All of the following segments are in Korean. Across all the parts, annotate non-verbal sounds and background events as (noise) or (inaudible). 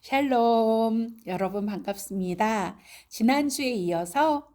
샬롬, 여러분 반갑습니다. 지난주에 이어서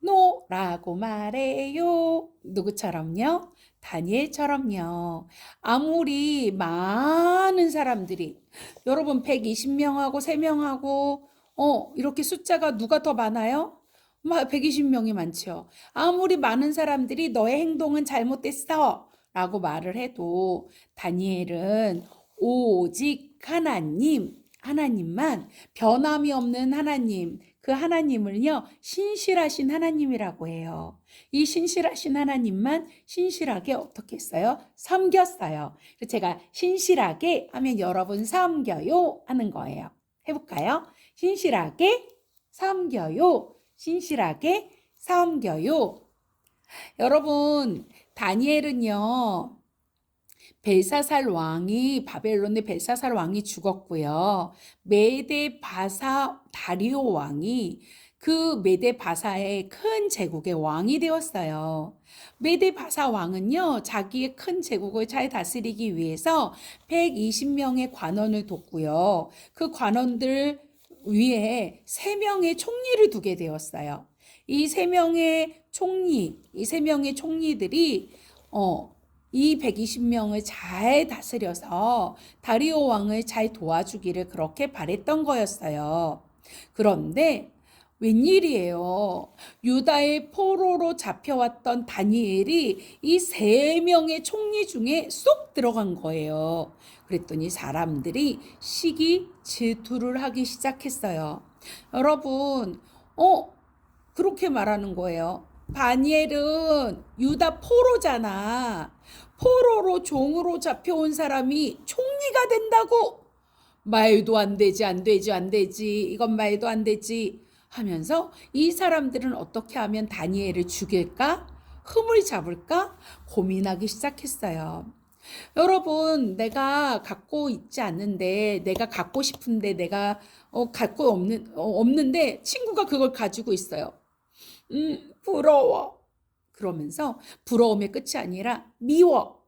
노라고 말해요. 누구처럼요? 다니엘처럼요. 아무리 많은 사람들이 여러분 120명하고 3명하고 어, 이렇게 숫자가 누가 더 많아요? 120명이 많죠. 아무리 많은 사람들이 너의 행동은 잘못됐어. 라고 말을 해도 다니엘은 오직 하나님, 하나님만 변함이 없는 하나님, 그 하나님을요, 신실하신 하나님이라고 해요. 이 신실하신 하나님만 신실하게 어떻게 했어요? 섬겼어요. 제가 신실하게 하면 여러분 섬겨요 하는 거예요. 해볼까요? 신실하게 섬겨요. 신실하게 섬겨요. 여러분, 다니엘은요, 벨사살 왕이 바벨론의 벨사살 왕이 죽었고요. 메데 바사 다리오 왕이 그 메데 바사의 큰 제국의 왕이 되었어요. 메데 바사 왕은요, 자기의 큰 제국을 잘 다스리기 위해서 120명의 관원을 뒀고요. 그 관원들 위에 3명의 총리를 두게 되었어요. 이 3명의 총리, 이 3명의 총리들이 어, 이 120명을 잘 다스려서 다리오 왕을 잘 도와주기를 그렇게 바랬던 거였어요. 그런데 웬일이에요. 유다의 포로로 잡혀왔던 다니엘이 이 세 명의 총리 중에 쏙 들어간 거예요. 그랬더니 사람들이 시기 질투를 하기 시작했어요. 여러분, 어, 그렇게 말하는 거예요. 다니엘은 유다 포로잖아. 포로로 종으로 잡혀온 사람이 총리가 된다고? 말도 안 되지, 안 되지, 안 되지. 이건 말도 안 되지. 하면서 이 사람들은 어떻게 하면 다니엘을 죽일까? 흠을 잡을까? 고민하기 시작했어요. 여러분, 내가 갖고 있지 않는데, 내가 갖고 싶은데, 내가 어, 갖고 없는, 어, 없는데, 친구가 그걸 가지고 있어요. 음, 부러워. 그러면서 부러움의 끝이 아니라 미워.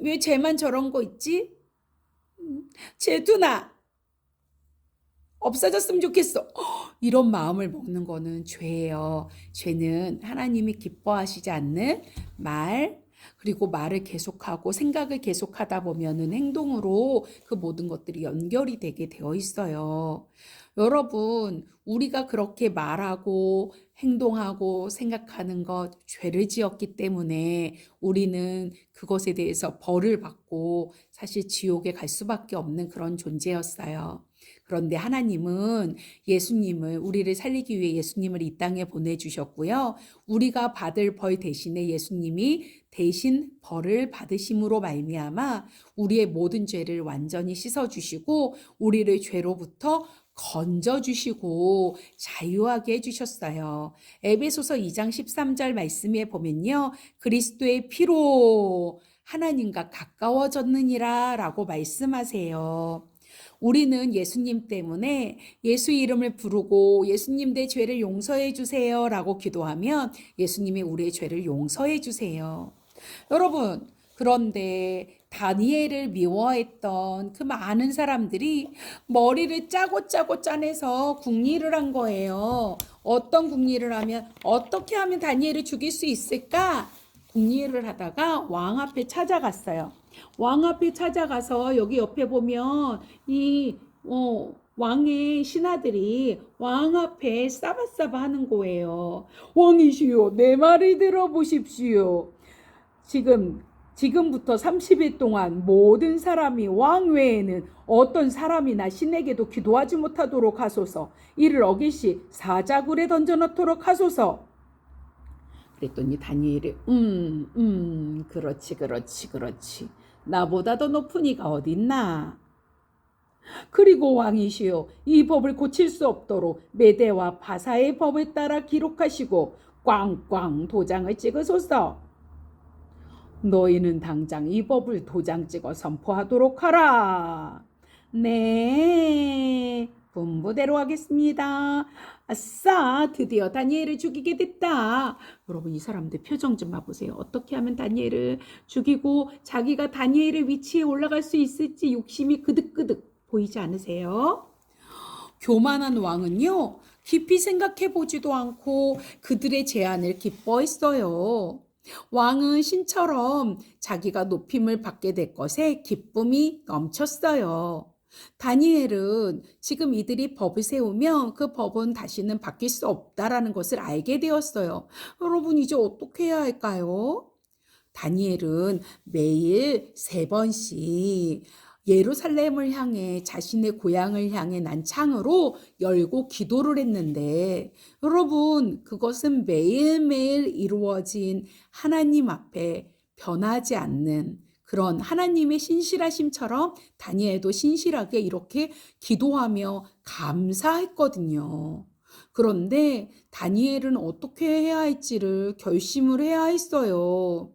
왜 쟤만 저런 거 있지? 음, 쟤도나 없어졌으면 좋겠어. (gasps) 이런 마음을 먹는 거는 죄예요. 죄는 하나님이 기뻐하시지 않는 말, 그리고 말을 계속하고 생각을 계속하다 보면은 행동으로 그 모든 것들이 연결이 되게 되어 있어요. 여러분, 우리가 그렇게 말하고 행동하고 생각하는 것 죄를 지었기 때문에 우리는 그것에 대해서 벌을 받고 사실 지옥에 갈 수밖에 없는 그런 존재였어요. 그런데 하나님은 예수님을 우리를 살리기 위해 예수님을 이 땅에 보내주셨고요. 우리가 받을 벌 대신에 예수님이 대신 벌을 받으심으로 말미암아 우리의 모든 죄를 완전히 씻어주시고 우리를 죄로부터 건져주시고 자유하게 해주셨어요. 에베소서 2장 13절 말씀에 보면요. 그리스도의 피로 하나님과 가까워졌느니라 라고 말씀하세요. 우리는 예수님 때문에 예수 이름을 부르고 예수님 내 죄를 용서해 주세요 라고 기도하면 예수님이 우리의 죄를 용서해 주세요. 여러분, 그런데 다니엘을 미워했던 그 많은 사람들이 머리를 짜고 짜고 짜내서 궁리를 한 거예요. 어떤 궁리를 하면 어떻게 하면 다니엘을 죽일 수 있을까? 궁리를 하다가 왕 앞에 찾아갔어요. 왕 앞에 찾아가서 여기 옆에 보면 이 어, 왕의 신하들이 왕 앞에 싸바싸바 하는 거예요. 왕이시여, 내 말을 들어보십시오. 지금 지금부터 30일 동안 모든 사람이 왕 외에는 어떤 사람이나 신에게도 기도하지 못하도록 하소서. 이를 어기시 사자굴에 던져놓도록 하소서. 그랬더니 다니엘이 음, 음, 그렇지, 그렇지, 그렇지. 나보다 더 높은 이가 어딨나? 그리고 왕이시여 이 법을 고칠 수 없도록 메대와 바사의 법을 따라 기록하시고 꽝꽝 도장을 찍으소서. 너희는 당장 이 법을 도장 찍어 선포하도록 하라. 네, 분부대로 하겠습니다. 아싸, 드디어 다니엘을 죽이게 됐다. 여러분, 이 사람들 표정 좀 봐보세요. 어떻게 하면 다니엘을 죽이고 자기가 다니엘의 위치에 올라갈 수 있을지 욕심이 그득그득. 보이지 않으세요? 교만한 왕은요, 깊이 생각해 보지도 않고 그들의 제안을 기뻐했어요. 왕은 신처럼 자기가 높임을 받게 될 것에 기쁨이 넘쳤어요. 다니엘은 지금 이들이 법을 세우면 그 법은 다시는 바뀔 수 없다라는 것을 알게 되었어요. 여러분, 이제 어떻게 해야 할까요? 다니엘은 매일 세 번씩 예루살렘을 향해 자신의 고향을 향해 난 창으로 열고 기도를 했는데 여러분 그것은 매일매일 이루어진 하나님 앞에 변하지 않는 그런 하나님의 신실하심처럼 다니엘도 신실하게 이렇게 기도하며 감사했거든요. 그런데 다니엘은 어떻게 해야 할지를 결심을 해야 했어요.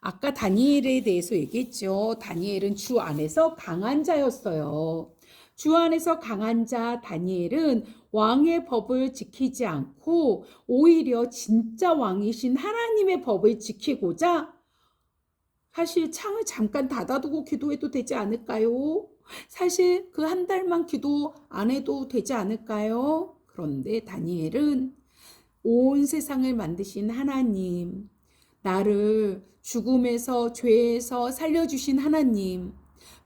아까 다니엘에 대해서 얘기했죠. 다니엘은 주 안에서 강한 자였어요. 주 안에서 강한 자 다니엘은 왕의 법을 지키지 않고 오히려 진짜 왕이신 하나님의 법을 지키고자 사실 창을 잠깐 닫아두고 기도해도 되지 않을까요? 사실 그 한 달만 기도 안 해도 되지 않을까요? 그런데 다니엘은 온 세상을 만드신 하나님, 나를 죽음에서 죄에서 살려주신 하나님,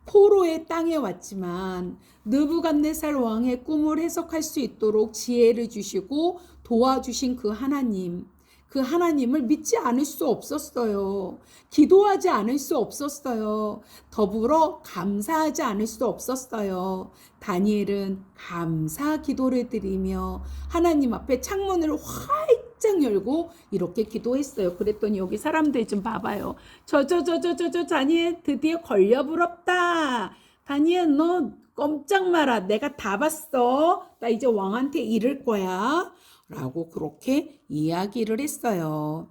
포로의 땅에 왔지만 느부갓네살 왕의 꿈을 해석할 수 있도록 지혜를 주시고 도와주신 그 하나님, 그 하나님을 믿지 않을 수 없었어요. 기도하지 않을 수 없었어요. 더불어 감사하지 않을 수 없었어요. 다니엘은 감사 기도를 드리며 하나님 앞에 창문을 활짝 열고 이렇게 기도했어요. 그랬더니 여기 사람들 좀 봐봐요. 저 저 저 저 저 저 다니엘 드디어 걸려 부럽다. 다니엘 너 꼼짝 마라. 내가 다 봤어. 나 이제 왕한테 이를 거야. 라고 그렇게 이야기를 했어요.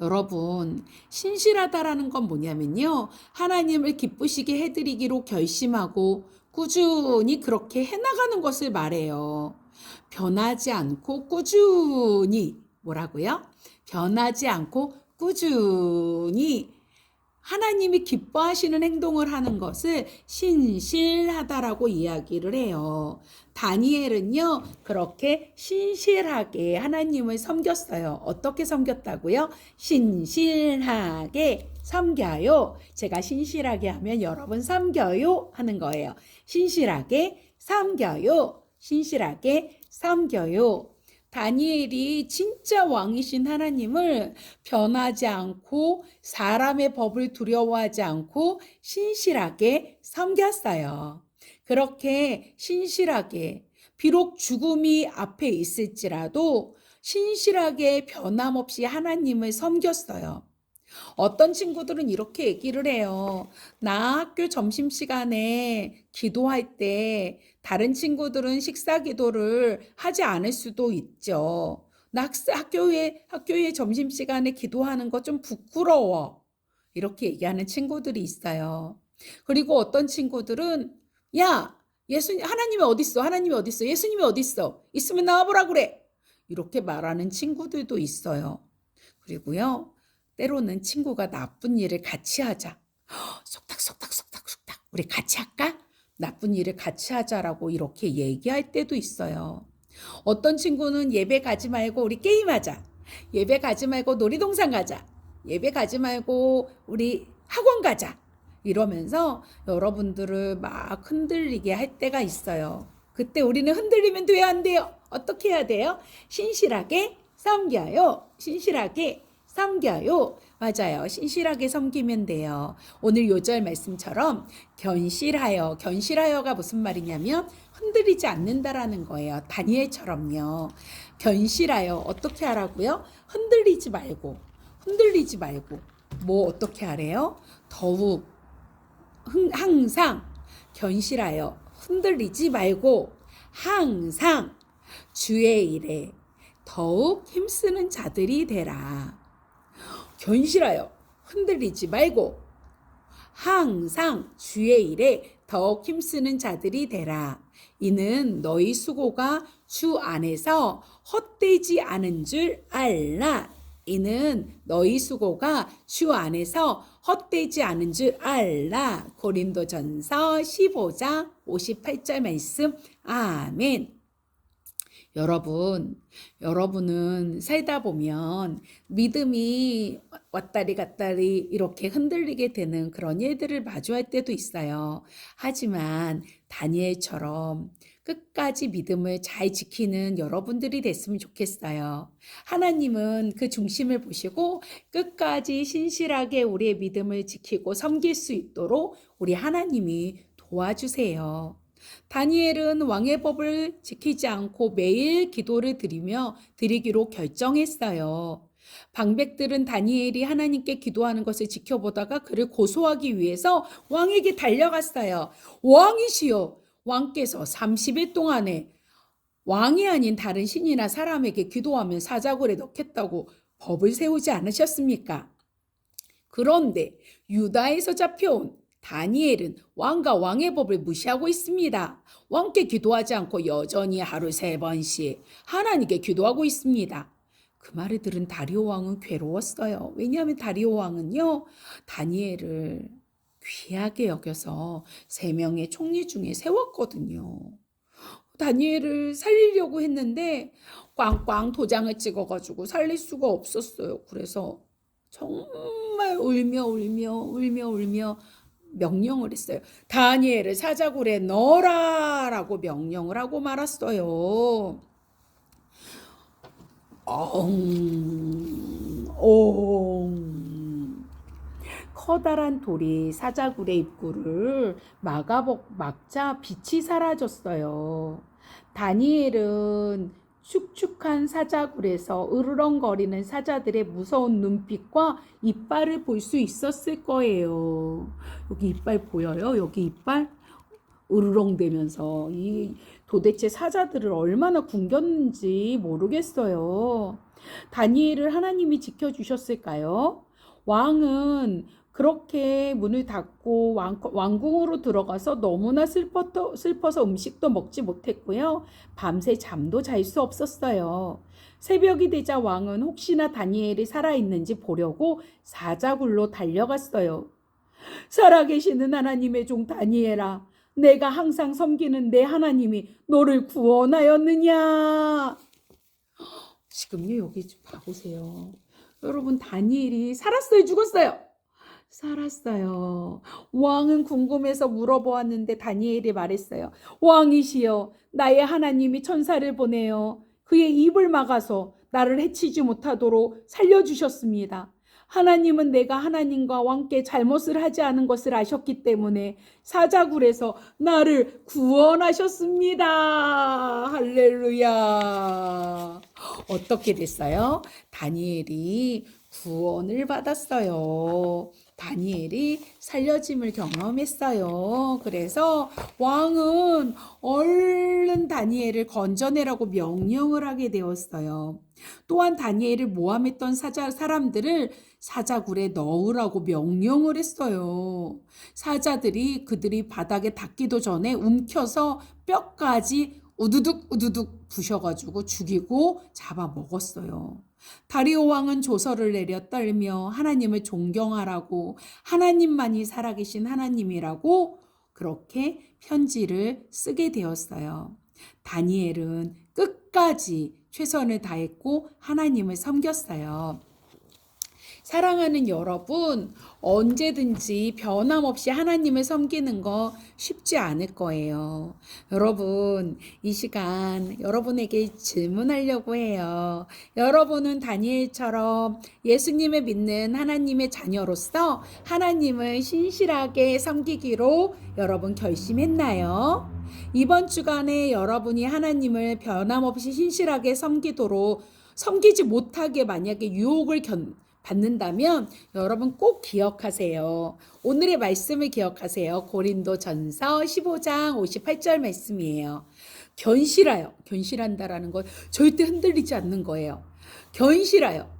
여러분, 신실하다라는 건 뭐냐면요. 하나님을 기쁘시게 해드리기로 결심하고 꾸준히 그렇게 해나가는 것을 말해요. 변하지 않고 꾸준히, 뭐라고요? 변하지 않고 꾸준히 하나님이 기뻐하시는 행동을 하는 것을 신실하다라고 이야기를 해요. 다니엘은요, 그렇게 신실하게 하나님을 섬겼어요. 어떻게 섬겼다고요? 신실하게 섬겨요. 제가 신실하게 하면 여러분 섬겨요 하는 거예요. 신실하게 섬겨요. 신실하게 섬겨요. 다니엘이 진짜 왕이신 하나님을 변하지 않고 사람의 법을 두려워하지 않고 신실하게 섬겼어요. 그렇게 신실하게 비록 죽음이 앞에 있을지라도 신실하게 변함없이 하나님을 섬겼어요. 어떤 친구들은 이렇게 얘기를 해요. 나 학교 점심시간에 기도할 때 다른 친구들은 식사 기도를 하지 않을 수도 있죠. 나 학사- 학교에, 학교에 점심시간에 기도하는 거 좀 부끄러워. 이렇게 얘기하는 친구들이 있어요. 그리고 어떤 친구들은 야, 예수님, 하나님이 어딨어? 하나님이 어딨어? 예수님이 어딨어? 있으면 나와보라 그래. 이렇게 말하는 친구들도 있어요. 그리고요, 때로는 친구가 나쁜 일을 같이 하자. 속닥, 속닥, 속닥, 속닥. 우리 같이 할까? 나쁜 일을 같이 하자라고 이렇게 얘기할 때도 있어요. 어떤 친구는 예배 가지 말고 우리 게임하자. 예배 가지 말고 놀이동산 가자. 예배 가지 말고 우리 학원 가자. 이러면서 여러분들을 막 흔들리게 할 때가 있어요. 그때 우리는 흔들리면 돼요, 안 돼요? 어떻게 해야 돼요? 신실하게 섬겨요. 신실하게 섬겨요. 맞아요. 신실하게 섬기면 돼요. 오늘 요절 말씀처럼 견실하여, 견실하여가 무슨 말이냐면 흔들리지 않는다라는 거예요. 다니엘처럼요. 견실하여 어떻게 하라고요? 흔들리지 말고, 흔들리지 말고. 뭐 어떻게 하래요? 더욱 흥- 항상 견실하여 흔들리지 말고 항상 주의 일에 더욱 힘쓰는 자들이 되라. 견실하여 흔들리지 말고 항상 주의 일에 더욱 힘쓰는 자들이 되라. 이는 너희 수고가 주 안에서 헛되지 않은 줄 알라. 이는 너희 수고가 주 안에서 헛되지 않은 줄 알라. 고린도전서 15장 58절 말씀. 아멘. 여러분, 여러분은 살다 보면 믿음이 왔다리 갔다리 이렇게 흔들리게 되는 그런 일들을 마주할 때도 있어요. 하지만 다니엘처럼 끝까지 믿음을 잘 지키는 여러분들이 됐으면 좋겠어요. 하나님은 그 중심을 보시고 끝까지 신실하게 우리의 믿음을 지키고 섬길 수 있도록 우리 하나님이 도와주세요. 다니엘은 왕의 법을 지키지 않고 매일 기도를 드리며 드리기로 결정했어요. 방백들은 다니엘이 하나님께 기도하는 것을 지켜보다가 그를 고소하기 위해서 왕에게 달려갔어요. 왕이시여, 왕께서 30일 동안에 왕이 아닌 다른 신이나 사람에게 기도하면 사자굴에 넣겠다고 법을 세우지 않으셨습니까? 그런데 유다에서 잡혀온 다니엘은 왕과 왕의 법을 무시하고 있습니다. 왕께 기도하지 않고 여전히 하루 세 번씩 하나님께 기도하고 있습니다. 그 말을 들은 다리오 왕은 괴로웠어요. 왜냐하면 다리오 왕은요, 다니엘을 귀하게 여겨서 세 명의 총리 중에 세웠거든요. 다니엘을 살리려고 했는데 꽝꽝 도장을 찍어가지고 살릴 수가 없었어요. 그래서 정말 울며 울며 울며 울며 명령을 했어요. 다니엘을 사자굴에 넣어라 라고 명령을 하고 말았어요. 엉, 엉. 커다란 돌이 사자굴의 입구를 막아 막자 빛이 사라졌어요. 다니엘은 축축한 사자굴에서 으르렁거리는 사자들의 무서운 눈빛과 이빨을 볼 수 있었을 거예요. 여기 이빨 보여요? 여기 이빨? 으르렁대면서 이 도대체 사자들을 얼마나 굶겼는지 모르겠어요. 다니엘을 하나님이 지켜주셨을까요? 왕은 그렇게 문을 닫고 왕, 왕궁으로 들어가서 너무나 슬퍼, 슬퍼서 음식도 먹지 못했고요. 밤새 잠도 잘 수 없었어요. 새벽이 되자 왕은 혹시나 다니엘이 살아있는지 보려고 사자굴로 달려갔어요. 살아계시는 하나님의 종 다니엘아, 내가 항상 섬기는 내 하나님이 너를 구원하였느냐? 지금요, 여기 좀 봐보세요. 여러분, 다니엘이 살았어요, 죽었어요? 살았어요. 왕은 궁금해서 물어보았는데 다니엘이 말했어요. 왕이시여, 나의 하나님이 천사를 보내어 그의 입을 막아서 나를 해치지 못하도록 살려주셨습니다. 하나님은 내가 하나님과 왕께 잘못을 하지 않은 것을 아셨기 때문에 사자굴에서 나를 구원하셨습니다. 할렐루야. 어떻게 됐어요? 다니엘이 구원을 받았어요. 다니엘이 살려짐을 경험했어요. 그래서 왕은 얼른 다니엘을 건져내라고 명령을 하게 되었어요. 또한 다니엘을 모함했던 사자, 사람들을 사자굴에 넣으라고 명령을 했어요. 사자들이 그들이 바닥에 닿기도 전에 움켜서 뼈까지 우두둑 우두둑 부셔가지고 죽이고 잡아먹었어요. 다리오 왕은 조서를 내려 떨며 하나님을 존경하라고 하나님만이 살아계신 하나님이라고 그렇게 편지를 쓰게 되었어요. 다니엘은 끝까지 최선을 다했고 하나님을 섬겼어요. 사랑하는 여러분, 언제든지 변함없이 하나님을 섬기는 거 쉽지 않을 거예요. 여러분, 이 시간 여러분에게 질문하려고 해요. 여러분은 다니엘처럼 예수님을 믿는 하나님의 자녀로서 하나님을 신실하게 섬기기로 여러분 결심했나요? 이번 주간에 여러분이 하나님을 변함없이 신실하게 섬기도록 섬기지 못하게 만약에 유혹을 견, 받는다면 여러분 꼭 기억하세요. 오늘의 말씀을 기억하세요. 고린도 전서 15장 58절 말씀이에요. 견실하여, 견실한다라는 건 절대 흔들리지 않는 거예요. 견실하여,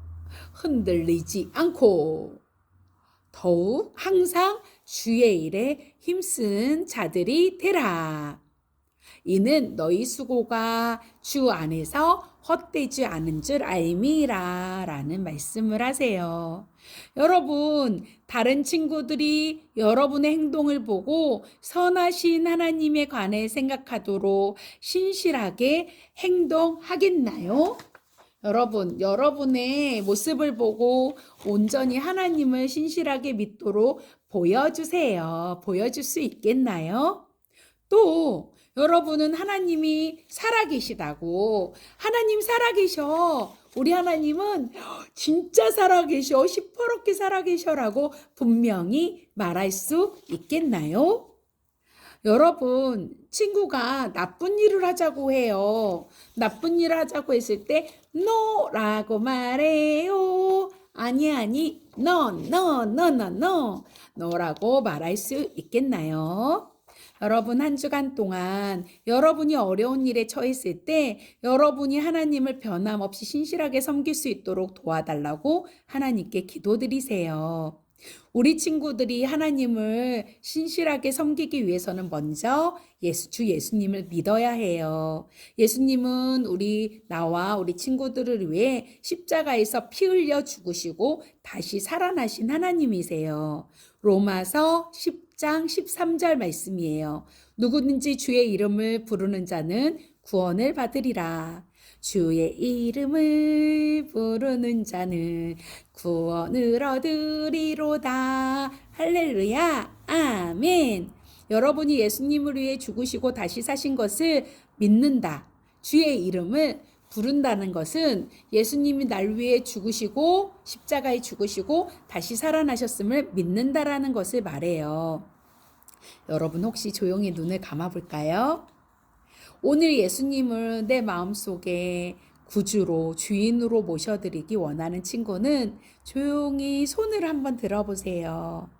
흔들리지 않고, 더욱 항상 주의 일에 힘쓴 자들이 되라. 이는 너희 수고가 주 안에서 헛되지 않은 줄 알미라 라는 말씀을 하세요. 여러분, 다른 친구들이 여러분의 행동을 보고 선하신 하나님에 관해 생각하도록 신실하게 행동하겠나요? 여러분, 여러분의 모습을 보고 온전히 하나님을 신실하게 믿도록 보여주세요. 보여줄 수 있겠나요? 또, 여러분은 하나님이 살아계시다고, 하나님 살아계셔. 우리 하나님은 진짜 살아계셔. 시퍼렇게 살아계셔라고 분명히 말할 수 있겠나요? 여러분, 친구가 나쁜 일을 하자고 해요. 나쁜 일을 하자고 했을 때, no라고 말해요. 아니, 아니, no, no, no, no, no. no라고 말할 수 있겠나요? 여러분, 한 주간 동안 여러분이 어려운 일에 처했을 때 여러분이 하나님을 변함없이 신실하게 섬길 수 있도록 도와달라고 하나님께 기도드리세요. 우리 친구들이 하나님을 신실하게 섬기기 위해서는 먼저 예수, 주 예수님을 믿어야 해요. 예수님은 우리, 나와 우리 친구들을 위해 십자가에서 피 흘려 죽으시고 다시 살아나신 하나님이세요. 로마서 10장 13절 말씀이에요. 누구든지 주의 이름을 부르는 자는 구원을 받으리라. 주의 이름을 부르는 자는 구원을 얻으리로다. 할렐루야. 아멘. 여러분이 예수님을 위해 죽으시고 다시 사신 것을 믿는다. 주의 이름을 부른다는 것은 예수님이 날 위해 죽으시고 십자가에 죽으시고 다시 살아나셨음을 믿는다라는 것을 말해요. 여러분 혹시 조용히 눈을 감아 볼까요? 오늘 예수님을 내 마음속에 구주로 주인으로 모셔드리기 원하는 친구는 조용히 손을 한번 들어보세요.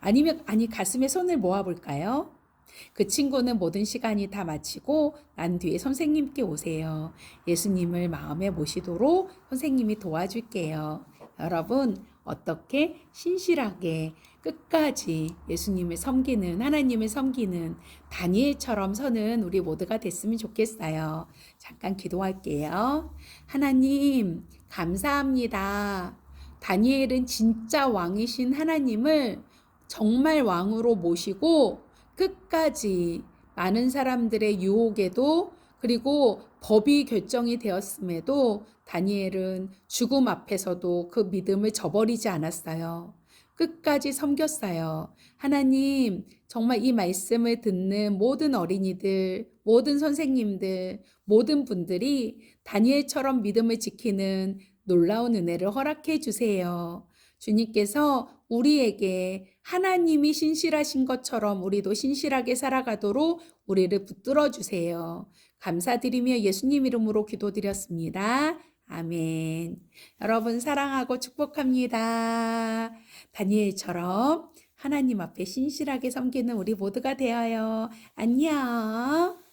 아니면 아니 가슴에 손을 모아 볼까요? 그 친구는 모든 시간이 다 마치고 난 뒤에 선생님께 오세요. 예수님을 마음에 모시도록 선생님이 도와줄게요. 여러분, 어떻게 신실하게 끝까지 예수님을 섬기는, 하나님을 섬기는 다니엘처럼 서는 우리 모두가 됐으면 좋겠어요. 잠깐 기도할게요. 하나님, 감사합니다. 다니엘은 진짜 왕이신 하나님을 정말 왕으로 모시고 끝까지 많은 사람들의 유혹에도 그리고 법이 결정이 되었음에도 다니엘은 죽음 앞에서도 그 믿음을 저버리지 않았어요. 끝까지 섬겼어요. 하나님, 정말 이 말씀을 듣는 모든 어린이들, 모든 선생님들, 모든 분들이 다니엘처럼 믿음을 지키는 놀라운 은혜를 허락해 주세요. 주님께서 우리에게 하나님이 신실하신 것처럼 우리도 신실하게 살아가도록 우리를 붙들어 주세요. 감사드리며 예수님 이름으로 기도드렸습니다. 아멘. 여러분 사랑하고 축복합니다. 다니엘처럼 하나님 앞에 신실하게 섬기는 우리 모두가 되어요. 안녕.